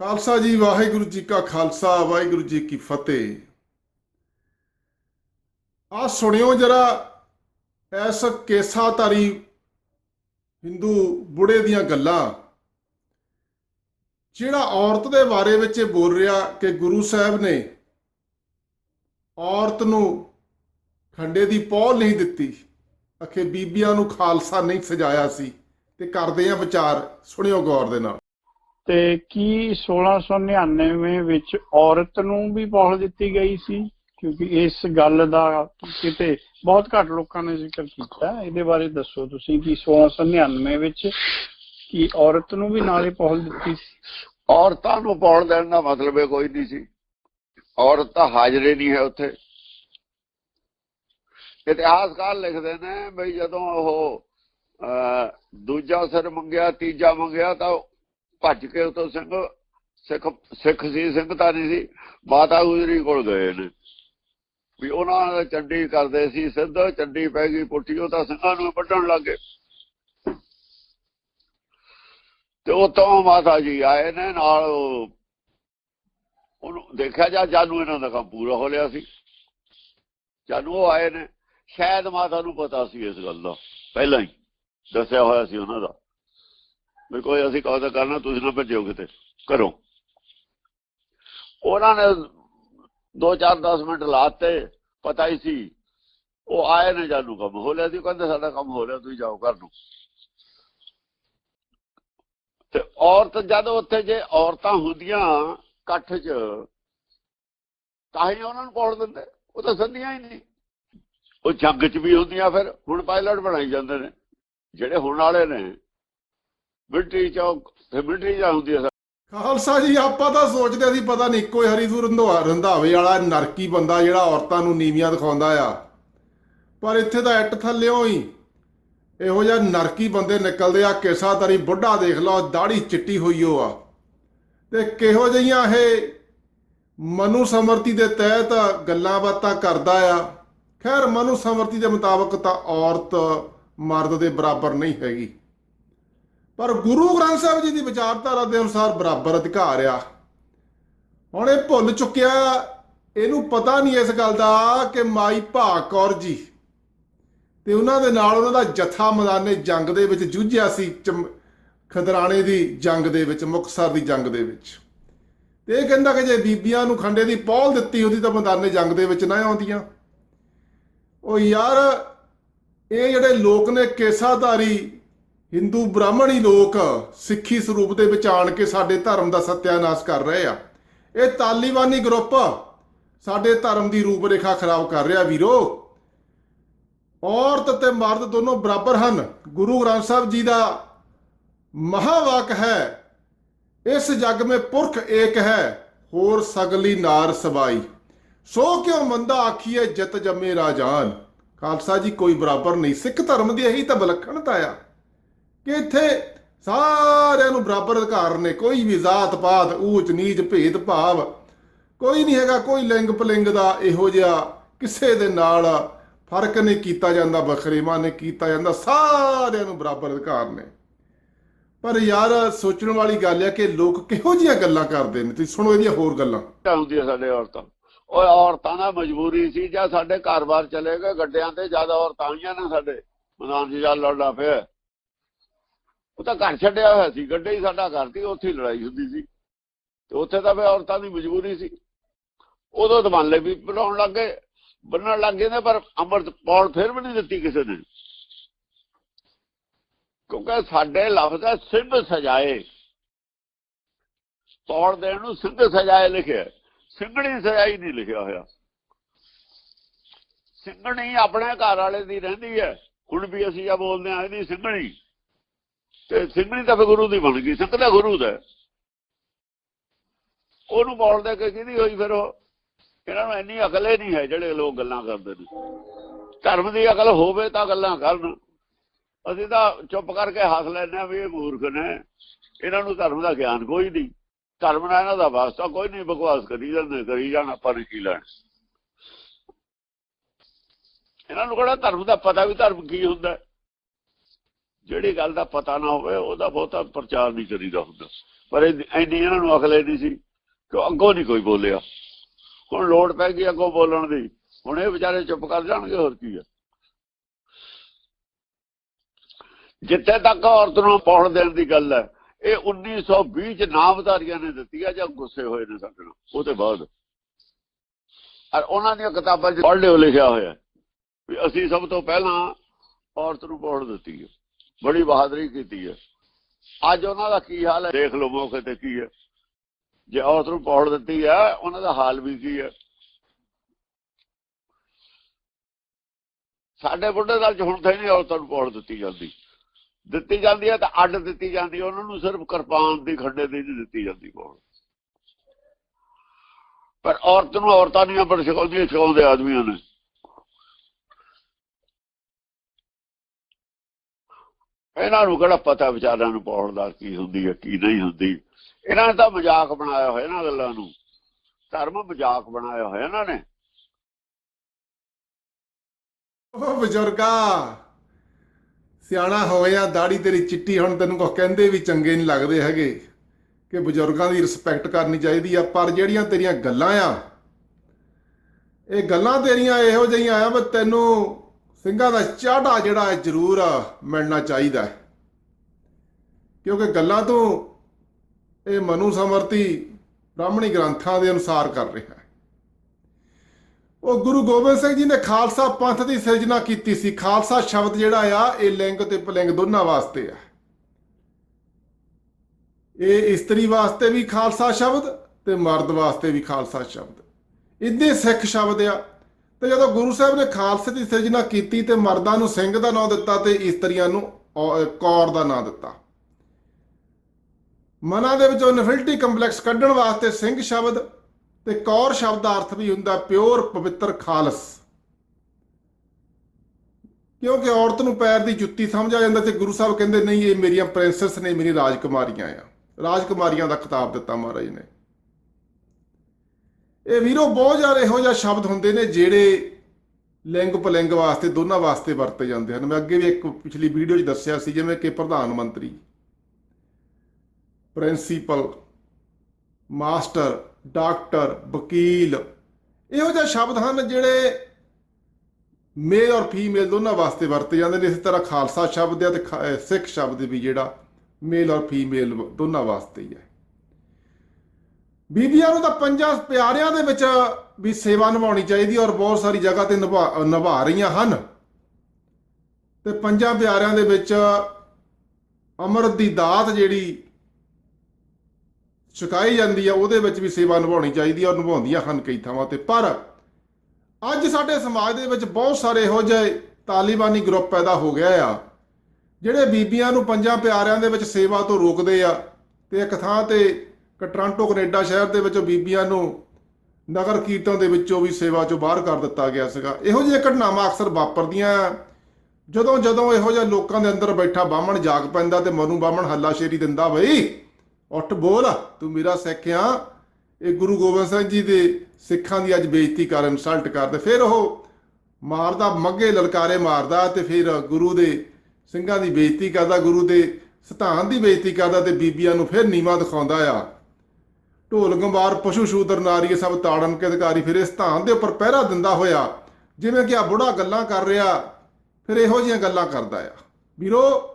ਖਾਲਸਾ ਜੀ, ਵਾਹਿਗੁਰੂ ਜੀ ਕਾ ਖਾਲਸਾ, ਵਾਹਿਗੁਰੂ ਜੀ ਕੀ ਫਤਿਹ। ਆ ਸੁਣਿਓ ਜਰਾ ਐਸ ਕੇਸਾਧਾਰੀ ਹਿੰਦੂ ਬੁੜੇ ਦੀਆਂ ਗੱਲਾਂ। ਜਿਹੜਾ ਔਰਤ ਦੇ ਬਾਰੇ ਵਿੱਚ ਇਹ ਬੋਲ ਰਿਹਾ ਕਿ ਗੁਰੂ ਸਾਹਿਬ ਨੇ ਔਰਤ ਨੂੰ ਖੰਡੇ ਦੀ ਪੌਲ ਨਹੀਂ ਦਿੱਤੀ, ਅਖੇ ਬੀਬੀਆਂ ਨੂੰ ਖਾਲਸਾ ਨਹੀਂ ਸਜਾਇਆ ਸੀ, ਤੇ ਕਰਦੇ ਆ ਵਿਚਾਰ। ਸੁਣਿਓ ਗੌਰ ਦੇ ਨਾਲ। ਤੇ ਕੀ 1699 ਵਿੱਚ ਔਰਤ ਨੂੰ ਵੀ ਪਹੁਲ ਦਿੱਤੀ ਗਈ ਸੀ? ਕਿਉਂਕਿ ਇਸ ਗੱਲ ਦਾ ਕਿਤੇ ਬਹੁਤ ਘੱਟ ਲੋਕਾਂ ਨੇ ਜ਼ਿਕਰ ਕੀਤਾ। ਇਹਦੇ ਬਾਰੇ ਦੱਸੋ ਤੁਸੀਂ ਕਿ 1699 ਵਿੱਚ ਕੀ ਔਰਤ ਨੂੰ ਵੀ ਨਾਲੇ ਪਹੁਲ ਦਿੱਤੀ ਸੀ? ਔਰਤਾਂ ਨੂੰ ਪਾਉਣ ਦੇਣ ਦਾ ਮਤਲਬ ਕੋਈ ਨਹੀਂ ਸੀ। ਔਰਤ ਤਾਂ ਹਾਜ਼ਰੇ ਨਹੀਂ ਹੈ ਉੱਥੇ। ਇਤਿਹਾਸਕਾਰ ਲਿਖਦੇ ਨੇ ਬਈ ਜਦੋਂ ਉਹ ਅਹ, ਦੂਜਾ ਸਿਰ ਮੰਗਿਆ ਤੀਜਾ ਮੰਗਿਆ ਤਾਂ ਭੱਜ ਕੇ ਉਤੋਂ ਸਿੰਘ, ਸਿੱਖ ਸਿੱਖ ਸੀ ਸਿੰਘ ਤਾਂ ਨਹੀਂ ਸੀ, ਮਾਤਾ ਗੁਜਰੀ ਕੋਲ ਗਏ ਨੇ। ਵੀ ਉਹਨਾਂ ਨੇ ਚੰਡੀ ਕਰਦੇ ਸੀ, ਸਿੱਧ ਚੰਡੀ ਪੈ ਗਈ ਪੁੱਠੀ ਉਹ ਤਾਂ ਸਿੰਘਾਂ ਨੂੰ ਵੱਢਣ ਲੱਗੇ ਤੇ ਉਤੋਂ ਮਾਤਾ ਜੀ ਆਏ ਨੇ, ਨਾਲ ਉਹ- ਉਹਨੂੰ ਦੇਖਿਆ ਜਾ, ਜਾਨੂੰ ਇਹਨਾਂ ਦਾ ਕੰਮ ਪੂਰਾ ਹੋ ਲਿਆ ਸੀ। ਜਾਨੂੰ ਉਹ ਆਏ ਨੇ, ਸ਼ਾਇਦ ਮਾਤਾ ਨੂੰ ਪਤਾ ਸੀ ਇਸ ਗੱਲ ਦਾ, ਪਹਿਲਾਂ ਹੀ ਦੱਸਿਆ ਹੋਇਆ ਸੀ ਉਹਨਾਂ ਦਾ। ਵੀ ਕੋਈ ਅਸੀਂ ਕਹਦਾ ਕਰਨਾ, ਤੁਸੀਂ ਨਾ ਭੇਜੋ ਕਿਤੇ ਕਰੋ ਉਹਨਾਂ ਨੇ 2-4 10 ਮਿੰਟ ਲਾਤੇ, ਪਤਾ ਹੀ ਸੀ, ਉਹ ਆਏ ਨੇ ਜਾਨੂੰ ਕੰਮ, ਹੋ ਲਿਆ ਸੀ ਕਹਿੰਦੇ ਸਾਡਾ ਕੰਮ ਹੋ ਲਿਆ ਤੁਸੀਂ ਜਾਓ ਕਰ ਨੂੰ। ਤੇ ਔਰਤ ਜਦ ਉੱਥੇ ਜੇ ਔਰਤਾਂ ਹੁੰਦੀਆਂ ਇਕੱਠ 'ਚ, ਤਾਂ ਹੀ ਉਹਨਾਂ ਨੂੰ ਪਾਉਣ ਦਿੰਦੇ, ਉਹ ਤਾਂ ਸੰਧੀਆਂ ਹੀ ਨਹੀਂ। ਉਹ ਜੰਗ 'ਚ ਵੀ ਹੁੰਦੀਆਂ ਫਿਰ, ਹੁਣ ਪਾਇਲਟ ਬਣਾਈ ਜਾਂਦੇ ਨੇ, ਜਿਹੜੇ ਹੁਣ ਵਾਲੇ ਨੇ ਮਿਲਟਰੀ 'ਚ ਫਿਰ ਮਿਲਟਰੀ 'ਚ ਹੁੰਦੀ ਹੈ ਖਾਲਸਾ ਜੀ, ਆਪਾਂ ਤਾਂ ਸੋਚਦੇ ਸੀ ਪਤਾ ਨਹੀਂ ਇੱਕੋ ਹੀ ਹਰੀਦੂ ਰੰਧਵਾ ਰੰਧਾਵੇ ਵਾਲਾ ਨਰਕੀ ਬੰਦਾ ਜਿਹੜਾ ਔਰਤਾਂ ਨੂੰ ਨੀਵੀਆਂ ਦਿਖਾਉਂਦਾ ਆ। ਪਰ ਇੱਥੇ ਤਾਂ ਇੱਟ ਥੱਲਿਓਂ ਹੀ ਇਹੋ ਜਿਹਾ ਨਰਕੀ ਬੰਦੇ ਨਿਕਲਦੇ ਆ ਕੇਸਾਧਾਰੀ ਬੁੱਢਾ ਦੇਖ ਲਓ ਦਾੜੀ ਚਿੱਟੀ ਹੋਈ ਓ ਆ। ਤੇ ਕਿਹੋ ਜਿਹੀਆਂ ਇਹ ਮਨੂ ਸਮਰਤੀ ਦੇ ਤਹਿਤ ਗੱਲਾਂ ਬਾਤਾਂ ਕਰਦਾ ਆ। ਖੈਰ, ਮਨੂ ਸਮਰਤੀ ਦੇ ਮੁਤਾਬਕ ਤਾਂ ਔਰਤ ਮਰਦ ਦੇ ਬਰਾਬਰ ਨਹੀਂ ਹੈਗੀ। ਪਰ ਗੁਰੂ ਗ੍ਰੰਥ ਸਾਹਿਬ ਜੀ ਦੀ ਵਿਚਾਰਧਾਰਾ ਦੇ ਅਨੁਸਾਰ ਬਰਾਬਰ ਅਧਿਕਾਰ ਆ। ਹੁਣ ਇਹ ਭੁੱਲ ਚੁੱਕਿਆ, ਇਹਨੂੰ ਪਤਾ ਨਹੀਂ ਇਸ ਗੱਲ ਦਾ ਕਿ ਮਾਈ ਭਾਗ ਕੌਰ ਜੀ ਤੇ ਉਹਨਾਂ ਦੇ ਨਾਲ ਉਹਨਾਂ ਦਾ ਜਥਾ ਮੈਦਾਨੇ ਜੰਗ ਦੇ ਵਿੱਚ ਜੂਝਿਆ ਸੀ, ਚਮ- ਖਦਰਾਣੇ ਦੀ ਜੰਗ ਦੇ ਵਿੱਚ, ਮੁਕਤਸਰ ਦੀ ਜੰਗ ਦੇ ਵਿੱਚ। ਤੇ ਇਹ ਕਹਿੰਦਾ ਕਿ ਜੇ ਬੀਬੀਆਂ ਨੂੰ ਖੰਡੇ ਦੀ ਪੌਲ ਦਿੱਤੀ, ਉਹਦੀ ਤਾਂ ਮੈਦਾਨੇ ਜੰਗ ਦੇ ਵਿੱਚ ਨਾ ਆਉਂਦੀਆਂ। ਉਹ ਯਾਰ, ਇਹ ਜਿਹੜੇ ਲੋਕ ਨੇ ਕੇਸਾਧਾਰੀ ਹਿੰਦੂ ਬ੍ਰਾਹਮਣੀ ਲੋਕ ਸਿੱਖੀ ਸਰੂਪ ਦੇ ਵਿੱਚ ਆਣ ਕੇ ਸਾਡੇ ਧਰਮ ਦਾ ਸਤਿਆਨਾਸ਼ ਕਰ ਰਹੇ ਆ। ਇਹ ਤਾਲਿਬਾਨੀ ਗਰੁੱਪ ਸਾਡੇ ਧਰਮ ਦੀ ਰੂਪ ਰੇਖਾ ਖਰਾਬ ਕਰ ਰਿਹਾ ਵੀਰੋ। ਔਰਤ ਤੇ ਮਰਦ ਦੋਨੋਂ ਬਰਾਬਰ ਹਨ। ਗੁਰੂ ਗ੍ਰੰਥ ਸਾਹਿਬ ਜੀ ਦਾ ਮਹਾਵਾਕ ਹੈ, ਇਸ ਜਗ ਮੇ ਪੁਰਖ ਏਕ ਹੈ, ਹੋਰ ਸਗਲੀ ਨਾਰ ਸਬਾਈ ਸੋ ਕਿਉ ਮੰਦਾ ਆਖੀਏ ਜਤ ਜੰਮੇ ਰਾਜਾਨ? ਖਾਲਸਾ ਜੀ ਕੋਈ ਬਰਾਬਰ ਨਹੀਂ, ਸਿੱਖ ਧਰਮ ਦੀ ਇਹੀ ਤਾਂ ਵਿਲੱਖਣਤਾ ਆ। ਕਿ ਇੱਥੇ ਸਾਰਿਆਂ ਨੂੰ ਬਰਾਬਰ ਅਧਿਕਾਰ ਨੇ, ਕੋਈ ਵੀ ਜ਼ਾਤ ਪਾਤ, ਊਚ, ਨੀਚ, ਭੇਦ, ਭਾਵ। ਕੋਈ ਨਹੀਂ ਹੈਗਾ, ਕੋਈ ਲਿੰਗ ਪਲਿੰਗ ਦਾ ਇਹੋ ਜਿਹਾ ਕਿਸੇ ਦੇ ਨਾਲ ਫ਼ਰਕ ਨਹੀਂ ਕੀਤਾ ਜਾਂਦਾ ਬਖਰੇਵਾ ਨਹੀਂ ਕੀਤਾ ਜਾਂਦਾ, ਸਾਰਿਆਂ ਨੂੰ ਬਰਾਬਰ ਅਧਿਕਾਰ ਨੇ। ਪਰ ਯਾਰ, ਸੋਚਣ ਵਾਲੀ ਗੱਲ ਹੈ ਕਿ ਲੋਕ ਕਿਹੋ ਜਿਹੀਆਂ ਗੱਲਾਂ ਕਰਦੇ ਨੇ? ਤੁਸੀਂ ਸੁਣੋ ਇਹਦੀਆਂ ਹੋਰ ਗੱਲਾਂ। ਤਾਂ ਸਾਡੇ ਔਰਤਾਂ। ਉਹ ਔਰਤਾਂ ਦਾ ਮਜਬੂਰੀ ਸੀ, ਜਾਂ ਸਾਡੇ ਘਰ-ਬਾਰ ਚਲੇ ਗਏ, ਗੱਡਿਆਂ ਤੇ ਜ਼ਿਆਦਾ ਔਰਤਾਂ ਆਈਆਂ ਨੇ ਸਾਡੇ। ਮੈਦਾਨ 'ਚ ਜਾ ਲੜਨਾ ਪਿਆ। ਉਹ ਤਾਂ ਘਰ ਛੱਡਿਆ ਹੋਇਆ ਸੀ, ਗੱਡੇ ਹੀ ਸਾਡਾ ਘਰ ਸੀ, ਉੱਥੇ ਲੜਾਈ ਹੁੰਦੀ ਸੀ। ਤੇ ਉੱਥੇ ਤਾਂ ਫੇ ਔਰਤਾਂ ਦੀ ਮਜਬੂਰੀ ਸੀ। ਉਦੋਂ ਦਮਾਲੇ ਵੀ ਬਣਾਉਣ ਲੱਗੇ ਬੰਨਣ ਲੱਗੇ ਨੇ, ਪਰ ਅੰਮ੍ਰਿਤ ਪੌੜ ਫਿਰ ਵੀ ਨਹੀਂ ਦਿੱਤੀ ਕਿਸੇ ਨੇ। ਕਿਉਂਕਿ ਸਾਡੇ ਲਫ਼ਜ਼ ਹੈ ਸਿੰਘ ਸਜਾਏ। ਪੌੜ ਦੇਣ ਨੂੰ ਸਿੰਘ ਸਜਾਏ ਲਿਖਿਆ ਹੈ। ਸਿੰਘਣੀ ਸਜਾਈ ਨਹੀਂ ਲਿਖਿਆ ਹੋਇਆ। ਸਿੰਘਣੀ ਆਪਣੇ ਘਰ ਵਾਲੇ ਦੀ ਰਹਿੰਦੀ ਹੈ। ਹੁਣ ਵੀ ਅਸੀਂ ਆ ਬੋਲਦੇ ਆ ਇਹਦੀ ਸਿੰਘਣੀ ਤੇ ਸਿੰਘਣੀ ਤਾਂ ਫਿਰ ਗੁਰੂ ਦੀ ਬਣ ਗਈ ਸਿੰਘ ਦਾ ਗੁਰੂ ਦਾ। ਉਹਨੂੰ ਬੋਲ ਦੇ ਕੇ ਕਿਹਦੀ ਹੋਈ ਫਿਰ ਉਹ, ਇਹਨਾਂ ਨੂੰ ਇੰਨੀ ਅਕਲ ਹੀ ਨਹੀਂ ਹੈ ਜਿਹੜੇ ਲੋਕ ਗੱਲਾਂ ਕਰਦੇ ਨੇ। ਧਰਮ ਦੀ ਅਕਲ ਹੋਵੇ ਤਾਂ ਗੱਲਾਂ ਕਰਨ। ਅਸੀਂ ਤਾਂ ਚੁੱਪ ਕਰਕੇ ਹੱਸ ਲੈਂਦੇ ਆ ਵੀ ਇਹ ਮੂਰਖ ਨੇ। ਇਹਨਾਂ ਨੂੰ ਧਰਮ ਦਾ ਗਿਆਨ ਕੋਈ ਨਹੀਂ। ਧਰਮ ਨਾਲ ਇਹਨਾਂ ਦਾ ਵਾਸਤਾ ਕੋਈ ਨਹੀਂ, ਬਕਵਾਸ ਕਰੀ ਜਾਂਦੇ, ਕਰੀ ਜਾਣ, ਆਪਾਂ ਨੇ ਕੀ ਲੈਣ। ਇਹਨਾਂ ਨੂੰ ਕਿਹੜਾ ਧਰਮ ਦਾ ਪਤਾ ਵੀ ਧਰਮ ਕੀ ਹੁੰਦਾ ਜਿਹੜੀ ਗੱਲ ਦਾ ਪਤਾ ਨਾ ਹੋਵੇ, ਉਹਦਾ ਬਹੁਤਾ ਪ੍ਰਚਾਰ ਨਹੀਂ ਕਰੀਦਾ ਹੁੰਦਾ। ਪਰ ਇੰਨੀ ਇਹਨਾਂ ਨੂੰ ਅਕਲ ਨਹੀਂ ਸੀ ਕਿ ਅੱਗੋਂ ਨਹੀਂ ਕੋਈ ਬੋਲਿਆ। ਹੁਣ ਲੋੜ ਪੈ ਗਈ ਅੱਗੋਂ ਬੋਲਣ ਦੀ। ਹੁਣ ਇਹ ਵਿਚਾਰੇ ਚੁੱਪ ਕਰ ਜਾਣਗੇ, ਹੋਰ ਕੀ ਹੈ ਜਿੱਥੇ ਤੱਕ ਔਰਤ ਨੂੰ ਪੌਣ ਦੇਣ ਦੀ ਗੱਲ ਹੈ, ਇਹ 1920 ਚ ਨਾਮਧਾਰੀਆਂ ਨੇ ਦਿੱਤੀ ਆ ਜਾਂ ਗੁੱਸੇ ਹੋਏ ਨੇ ਸਾਡੇ ਨਾਲ ਉਹਦੇ ਬਾਅਦ। ਔਰ ਉਹਨਾਂ ਦੀਆਂ ਕਿਤਾਬਾਂ 'ਚ ਪੜ੍ਹ ਲਿਓ, ਲਿਖਿਆ ਹੋਇਆ ਵੀ ਅਸੀਂ ਸਭ ਤੋਂ ਪਹਿਲਾਂ ਔਰਤ ਨੂੰ ਪੌਣ ਦਿੱਤੀ ਹੈ। ਬੜੀ ਬਹਾਦਰੀ ਕੀਤੀ ਹੈ। ਅੱਜ ਉਹਨਾਂ ਦਾ ਕੀ ਹਾਲ ਹੈ? ਦੇਖ ਲਓ ਮੌਕੇ ਤੇ ਕੀ ਹੈ। ਜੇ ਔਰਤ ਨੂੰ ਪੌੜ ਦਿੱਤੀ ਹੈ, ਉਹਨਾਂ ਦਾ ਹਾਲ ਵੀ ਕੀ ਹੈ? ਸਾਡੇ ਬੁੱਢੇ ਨਾਲ ਹੁਣ ਤਾਂ ਹੀ ਨਹੀਂ ਔਰਤਾਂ ਨੂੰ ਪੌੜ ਦਿੱਤੀ ਜਾਂਦੀ। ਦਿੱਤੀ ਜਾਂਦੀ ਹੈ ਤਾਂ ਅੱਡ ਦਿੱਤੀ ਜਾਂਦੀ ਉਹਨਾਂ ਨੂੰ ਸਿਰਫ ਕਿਰਪਾਨ ਦੀ ਖੰਡੇ ਦੀ ਦਿੱਤੀ ਜਾਂਦੀ ਪੌੜ। ਪਰ ਔਰਤ ਨੂੰ ਔਰਤਾਂ ਨਹੀਂ ਬੜ ਸਿਖਾਉਂਦੀਆਂ ਸਿਖਾਉਂਦੇ ਆਦਮੀਆਂ ਨੇ। ਇਹਨਾਂ ਨੂੰ ਕਿਹੜਾ ਪਤਾ ਵਿਚਾਰਿਆਂ ਨੂੰ ਪੌੜ ਦਾ ਕੀ ਹੁੰਦੀ ਹੈ, ਕੀ ਨਹੀਂ ਹੁੰਦੀ। ਇਹਨਾਂ ਨੇ ਤਾਂ ਮਜ਼ਾਕ ਬਣਾਇਆ ਹੋਇਆ ਇਹਨਾਂ ਗੱਲਾਂ ਨੂੰ। ਧਰਮ ਮਜ਼ਾਕ ਬਣਾਇਆ ਹੋਇਆ ਇਹਨਾਂ ਨੇ। ਉਹ ਬਜ਼ੁਰਗਾ, ਸਿਆਣਾ ਹੋਇਆ, ਦਾੜੀ ਤੇਰੀ ਚਿੱਟੀ ਹੁਣ ਤੈਨੂੰ ਕੁਝ ਕਹਿੰਦੇ ਵੀ ਚੰਗੇ ਨਹੀਂ ਲੱਗਦੇ ਹੈਗੇ। ਕਿ ਬਜ਼ੁਰਗਾਂ ਦੀ ਰਿਸਪੈਕਟ ਕਰਨੀ ਚਾਹੀਦੀ ਆ, ਪਰ ਜਿਹੜੀਆਂ ਤੇਰੀਆਂ ਗੱਲਾਂ ਆ, ਇਹ ਗੱਲਾਂ ਤੇਰੀਆਂ ਇਹੋ ਜਿਹੀਆਂ ਆ ਵੀ ਤੈਨੂੰ ਸਿੰਘਾਂ ਦਾ ਚਾੜਾ ਜਿਹੜਾ ਹੈ ਜ਼ਰੂਰ ਮਿਲਣਾ ਚਾਹੀਦਾ ਹੈ। ਕਿਉਂਕਿ ਗੱਲਾਂ ਤੋਂ ਇਹ ਮਨੂ ਸਮਰਤੀ ਬ੍ਰਾਹਮਣੀ ਗ੍ਰੰਥਾਂ ਦੇ ਅਨੁਸਾਰ ਕਰ ਰਿਹਾ ਹੈ। ਉਹ ਗੁਰੂ ਗੋਬਿੰਦ ਸਿੰਘ ਜੀ ਨੇ ਖਾਲਸਾ ਪੰਥ ਦੀ ਸਿਰਜਣਾ ਕੀਤੀ ਸੀ। ਖਾਲਸਾ ਸ਼ਬਦ ਜਿਹੜਾ ਆ, ਇਹ ਲਿੰਗ ਤੇ ਪਲਿੰਗ ਦੋਨਾਂ ਵਾਸਤੇ ਆ। ਇਹ ਇਸਤਰੀ ਵਾਸਤੇ ਵੀ ਖਾਲਸਾ ਸ਼ਬਦ ਤੇ ਮਰਦ ਵਾਸਤੇ ਵੀ ਖਾਲਸਾ ਸ਼ਬਦ। ਇੱਦੇ ਸਿੱਖ ਸ਼ਬਦ ਆ ਤੇ ਜਦੋਂ ਗੁਰੂ ਸਾਹਿਬ ਨੇ ਖਾਲਸੇ ਦੀ ਸਿਰਜਣਾ ਕੀਤੀ ਤੇ ਮਰਦਾਂ ਨੂੰ ਸਿੰਘ ਦਾ ਨਾਮ ਦਿੱਤਾ ਤੇ ਇਸਤਰੀਆਂ ਨੂੰ ਔ- ਕੌਰ ਦਾ ਨਾਮ ਦਿੱਤਾ। ਮਨਾਂ ਦੇ ਵਿੱਚੋਂ ਇਨਫਿਨਿਟੀ ਕੰਪਲੈਕਸ ਕੱਢਣ ਵਾਸਤੇ ਸਿੰਘ ਸ਼ਬਦ ਤੇ ਕੌਰ ਸ਼ਬਦ ਦਾ ਅਰਥ ਵੀ ਹੁੰਦਾ ਪਿਓਰ ਪਵਿੱਤਰ ਖਾਲਸ। ਕਿਉਂਕਿ ਔਰਤ ਨੂੰ ਪੈਰ ਦੀ ਜੁੱਤੀ ਸਮਝਿਆ ਜਾਂਦਾ ਤੇ ਗੁਰੂ ਸਾਹਿਬ ਕਹਿੰਦੇ, ਨਹੀਂ, ਇਹ ਮੇਰੀਆਂ ਪ੍ਰਿੰਸੈਸ ਨੇ, ਮੇਰੀ ਰਾਜਕੁਮਾਰੀਆਂ ਆ। ਰਾਜਕੁਮਾਰੀਆਂ ਦਾ ਖਿਤਾਬ ਦਿੱਤਾ ਮਹਾਰਾਜ ਨੇ। ਇਹ ਵੀਰੋ ਬਹੁਤ ਜ਼ਿਆਦਾ ਇਹੋ ਜਿਹਾ ਸ਼ਬਦ ਹੁੰਦੇ ਨੇ ਜਿਹੜੇ ਲਿੰਗ ਪਲਿੰਗ ਵਾਸਤੇ, ਦੋਨਾਂ ਵਾਸਤੇ ਵਰਤੇ ਜਾਂਦੇ ਹਨ। ਮੈਂ ਅੱਗੇ ਵੀ ਇੱਕ ਪਿਛਲੀ ਵੀਡੀਓ 'ਚ ਦੱਸਿਆ ਸੀ, ਜਿਵੇਂ ਕਿ ਪ੍ਰਧਾਨ ਮੰਤਰੀ, ਪ੍ਰਿੰਸੀਪਲ, ਮਾਸਟਰ, ਡਾਕਟਰ, ਵਕੀਲ, ਇਹੋ ਜਿਹੇ ਸ਼ਬਦ ਹਨ ਜਿਹੜੇ ਮੇਲ ਔਰ ਫੀਮੇਲ ਦੋਨਾਂ ਵਾਸਤੇ ਵਰਤੇ ਜਾਂਦੇ ਨੇ। ਇਸੇ ਤਰ੍ਹਾਂ ਖਾਲਸਾ ਸ਼ਬਦ ਹੈ ਤੇ ਖਾ- ਸਿੱਖ ਸ਼ਬਦ ਵੀ ਜਿਹੜਾ ਮੇਲ ਔਰ ਫੀਮੇਲ ਦੋਨਾਂ ਵਾਸਤੇ ਹੀ ਹੈ ਬੀਬੀਆਂ ਨੂੰ ਤਾਂ ਪੰਜਾਂ ਪਿਆਰਿਆਂ ਦੇ ਵਿੱਚ ਵੀ ਸੇਵਾ ਨਿਭਾਉਣੀ ਚਾਹੀਦੀ ਔਰ ਬਹੁਤ ਸਾਰੀ ਜਗ੍ਹਾ ਤੇ ਨਿਭਾ ਨਿਭਾ ਰਹੀਆਂ ਹਨ। ਤੇ ਪੰਜਾਂ ਪਿਆਰਿਆਂ ਦੇ ਵਿੱਚ ਅੰਮ੍ਰਿਤ ਦੀ ਦਾਤ ਜਿਹੜੀ ਚੁਕਾਈ ਜਾਂਦੀ ਆ ਉਹਦੇ ਵਿੱਚ ਵੀ ਸੇਵਾ ਨਿਭਾਉਣੀ ਚਾਹੀਦੀ ਆ ਔਰ ਨਿਭਾਉਂਦੀਆਂ ਹਨ ਕਈ ਥਾਵਾਂ ਤੇ। ਪਰ ਅੱਜ ਸਾਡੇ ਸਮਾਜ ਦੇ ਵਿੱਚ ਬਹੁਤ ਸਾਰੇ ਇਹੋ ਜਿਹੇ ਤਾਲਿਬਾਨੀ ਗਰੁੱਪ ਪੈਦਾ ਹੋ ਗਿਆ ਆ, ਜਿਹੜੇ ਬੀਬੀਆਂ ਨੂੰ ਪੰਜਾਂ ਪਿਆਰਿਆਂ ਦੇ ਵਿੱਚ ਸੇਵਾ ਤੋਂ ਰੋਕਦੇ ਆ ਤੇ ਇੱਕ ਥਾਂ ਤੇ ਟੋਰਾਂਟੋ, ਕੈਨੇਡਾ ਸ਼ਹਿਰ ਦੇ ਵਿੱਚੋਂ ਬੀਬੀਆਂ ਨੂੰ ਨਗਰ ਕੀਰਤਨ ਦੇ ਵਿੱਚੋਂ ਵੀ ਸੇਵਾ ਚੋਂ ਬਾਹਰ ਕਰ ਦਿੱਤਾ ਗਿਆ ਸੀਗਾ। ਇਹੋ ਜਿਹੀਆਂ ਘਟਨਾਵਾਂ ਅਕਸਰ ਵਾਪਰਦੀਆਂ ਆ। ਜਦੋਂ ਜਦੋਂ ਇਹੋ ਜਿਹਾ ਲੋਕਾਂ ਦੇ ਅੰਦਰ ਬੈਠਾ ਬਾਹਮਣ ਜਾਗ ਪੈਂਦਾ ਤੇ ਮਨੂੰ ਬਾਹਮਣ ਹੱਲਾਸ਼ੇਰੀ ਦਿੰਦਾ, ਬਈ, ਉੱਠ ਬੋਲ, ਤੂੰ ਮੇਰਾ ਸਿੱਖ ਆ। ਇਹ ਗੁਰੂ ਗੋਬਿੰਦ ਸਿੰਘ ਜੀ ਦੇ ਸਿੱਖਾਂ ਦੀ ਅੱਜ ਬੇਇੱਜ਼ਤੀ ਕਰ ਇਨਸਲਟ ਕਰਦੇ ਫਿਰ ਉਹ ਮਾਰਦਾ ਮੱਗੇ ਲਲਕਾਰੇ ਮਾਰਦਾ ਤੇ ਫਿਰ ਗੁਰੂ ਦੇ ਸਿੰਘਾਂ ਦੀ ਬੇਇੱਜ਼ਤੀ ਕਰਦਾ, ਗੁਰੂ ਦੇ ਸਤਾਨ ਦੀ ਬੇਇੱਜ਼ਤੀ ਕਰਦਾ ਤੇ ਬੀਬੀਆਂ ਨੂੰ ਫਿਰ ਨੀਵਾ ਦਿਖਾਉਂਦਾ ਆ। ਢੋਲ ਗੰਬਾਰ ਪਸ਼ੂ ਸ਼ੂਦਰ, ਨਾਰੀ, ਇਹ ਸਭ ਤਾੜਨ ਕੇ ਅਧਿਕਾਰੀ ਫਿਰ ਇਸ ਧਾਨ ਦੇ ਉੱਪਰ ਪਹਿਰਾ ਦਿੰਦਾ ਹੋਇਆ। ਜਿਵੇਂ ਕਿ ਆ ਬੁੜਾ ਗੱਲਾਂ ਕਰ ਰਿਹਾ, ਫਿਰ ਇਹੋ ਜਿਹੀਆਂ ਗੱਲਾਂ ਕਰਦਾ ਆ। ਵੀਰੋ,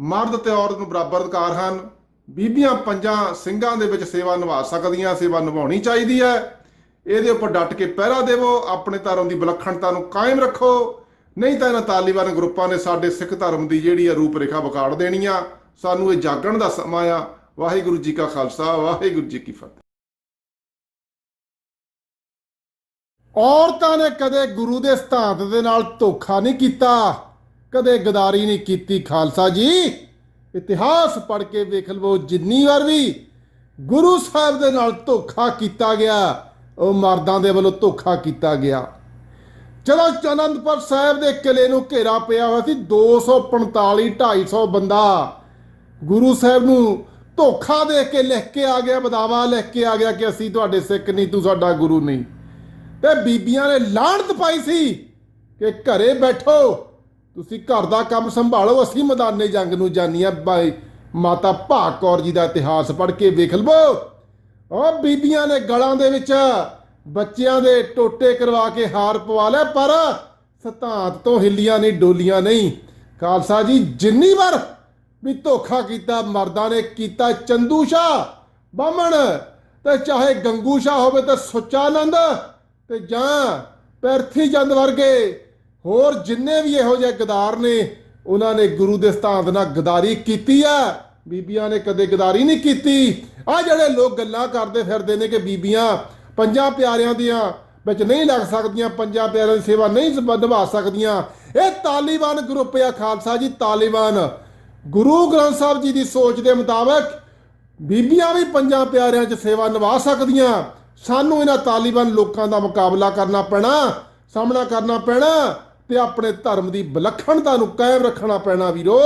ਮਰਦ ਤੇ ਔਰਤ ਨੂੰ ਬਰਾਬਰ ਅਧਿਕਾਰ ਹਨ। ਬੀਬੀਆਂ ਪੰਜਾਂ ਸਿੰਘਾਂ ਦੇ ਵਿੱਚ ਸੇਵਾ ਨਿਭਾ ਸਕਦੀਆਂ, ਸੇਵਾ ਨਿਭਾਉਣੀ ਚਾਹੀਦੀ ਹੈ। ਇਹਦੇ ਉੱਪਰ ਡਟ ਕੇ ਪਹਿਰਾ ਦੇਵੋ, ਆਪਣੇ ਧਰਮ ਦੀ ਵਿਲੱਖਣਤਾ ਨੂੰ ਕਾਇਮ ਰੱਖੋ। ਨਹੀਂ ਤਾਂ ਇਹਨਾਂ ਤਾਲਿਬਾਨ ਗਰੁੱਪਾਂ ਨੇ ਸਾਡੇ ਸਿੱਖ ਧਰਮ ਦੀ ਜਿਹੜੀ ਆ ਰੂਪ ਰੇਖਾ ਵਿਗਾੜ ਦੇਣੀ ਆ। ਸਾਨੂੰ ਇਹ ਜਾਗਣ ਦਾ ਸਮਾਂ ਆ। ਵਾਹਿਗੁਰੂ ਜੀ ਕਾ ਖਾਲਸਾ, ਵਾਹਿਗੁਰੂ ਜੀ ਕੀ ਫਤਿਹ। ਔਰਤਾਂ ਨੇ ਕਦੇ ਗੁਰੂ ਦੇ ਸਿਧਾਂਤ ਦੇ ਨਾਲ ਧੋਖਾ ਨਹੀਂ ਕੀਤਾ, ਕਦੇ ਗਦਾਰੀ ਨਹੀਂ ਕੀਤੀ। ਖਾਲਸਾ ਜੀ, ਇਤਿਹਾਸ ਪੜ੍ਹ ਕੇ ਵੇਖ ਲਵੋ, ਜਿੰਨੀ ਵਾਰ ਵੀ ਗੁਰੂ ਸਾਹਿਬ ਦੇ ਨਾਲ ਧੋਖਾ ਕੀਤਾ ਗਿਆ, ਉਹ ਮਰਦਾਂ ਦੇ ਵੱਲੋਂ ਧੋਖਾ ਕੀਤਾ ਗਿਆ। ਜਦੋਂ ਚਨੰਦਪੁਰ ਸਾਹਿਬ ਦੇ ਕਿਲੇ ਨੂੰ ਘੇਰਾ ਪਿਆ ਹੋਇਆ ਸੀ 245 250 ਬੰਦਾ ਗੁਰੂ ਸਾਹਿਬ ਨੂੰ ਧੋਖਾ ਦੇ ਕੇ ਲਿਖ ਕੇ ਆ ਗਿਆ ਬਦਾਵਾ ਲਿਖ ਕੇ ਆ ਗਿਆ ਕਿ ਅਸੀਂ ਤੁਹਾਡੇ ਸਿੱਖ ਨਹੀਂ, ਤੂੰ ਸਾਡਾ ਗੁਰੂ ਨਹੀਂ। ਤੇ ਬੀਬੀਆਂ ਨੇ ਲਾਹਣਤ ਪਾਈ ਸੀ ਕਿ ਘਰੇ ਬੈਠੋ, ਤੁਸੀਂ ਘਰ ਦਾ ਕੰਮ ਸੰਭਾਲੋ, ਅਸੀਂ ਮੈਦਾਨੇ ਜੰਗ ਨੂੰ ਜਾਨੀਆਂ ਬਾਈ, ਮਾਤਾ ਭਾਗ ਕੌਰ ਜੀ ਦਾ ਇਤਿਹਾਸ ਪੜ੍ਹ ਕੇ ਵੇਖ ਲਵੋ। ਉਹ ਬੀਬੀਆਂ ਨੇ ਗਲਾਂ ਦੇ ਵਿੱਚ ਬੱਚਿਆਂ ਦੇ ਟੋਟੇ ਕਰਵਾ ਕੇ ਹਾਰ ਪਵਾ ਲਿਆ, ਪਰ ਸਤਾਂਤ ਤੋਂ ਹਿੱਲੀਆਂ ਨਹੀਂ, ਡੋਲੀਆਂ ਨਹੀਂ। ਖਾਲਸਾ ਜੀ, ਜਿੰਨੀ ਵਾਰ ਵੀ ਧੋਖਾ ਕੀਤਾ, ਮਰਦਾਂ ਨੇ ਕੀਤਾ ਚੰਦੂ ਸ਼ਾਹ, ਬਾਹਮਣ। ਤੇ ਚਾਹੇ ਗੰਗੂ ਸ਼ਾਹ ਹੋਵੇ ਤੇ ਸੁੱਚਾਨੰਦ ਤੇ ਜਾਂ ਪੈਰਥੀ ਚੰਦ ਵਰਗੇ। ਹੋਰ ਜਿੰਨੇ ਵੀ ਇਹੋ ਜਿਹੇ ਗਦਾਰ ਨੇ, ਉਹਨਾਂ ਨੇ ਗੁਰੂ ਦੇ ਸਥਾਨ ਨਾਲ ਗਦਾਰੀ ਕੀਤੀ ਆ। ਬੀਬੀਆਂ ਨੇ ਕਦੇ ਗਦਾਰੀ ਨਹੀਂ ਕੀਤੀ। ਆ ਜਿਹੜੇ ਲੋਕ ਗੱਲਾਂ ਕਰਦੇ ਫਿਰਦੇ ਨੇ ਕਿ ਬੀਬੀਆਂ ਪੰਜਾਂ ਪਿਆਰਿਆਂ ਦੀਆਂ ਵਿੱਚ ਨਹੀਂ ਲੱਗ ਸਕਦੀਆਂ, ਪੰਜਾਂ ਪਿਆਰਿਆਂ ਦੀ ਸੇਵਾ ਨਹੀਂ ਨਿਭਾ ਸਕਦੀਆਂ। ਇਹ ਤਾਲੀਬਾਨ ਗਰੁੱਪ ਆ ਖਾਲਸਾ ਜੀ, ਤਾਲੀਬਾਨ। ਗੁਰੂ ਗ੍ਰੰਥ ਸਾਹਿਬ ਜੀ ਦੀ ਸੋਚ ਦੇ ਮੁਤਾਬਕ ਬੀਬੀਆਂ ਵੀ ਪੰਜਾਂ ਪਿਆਰਿਆਂ 'ਚ ਸੇਵਾ ਨਿਭਾ ਸਕਦੀਆਂ। ਸਾਨੂੰ ਇਹਨਾਂ ਤਾਲਿਬਾਨ ਲੋਕਾਂ ਦਾ ਮੁਕਾਬਲਾ ਕਰਨਾ ਪੈਣਾ, ਸਾਹਮਣਾ ਕਰਨਾ ਪੈਣਾ ਤੇ ਆਪਣੇ ਧਰਮ ਦੀ ਵਿਲੱਖਣਤਾ ਨੂੰ ਕਾਇਮ ਰੱਖਣਾ ਪੈਣਾ ਵੀਰੋ।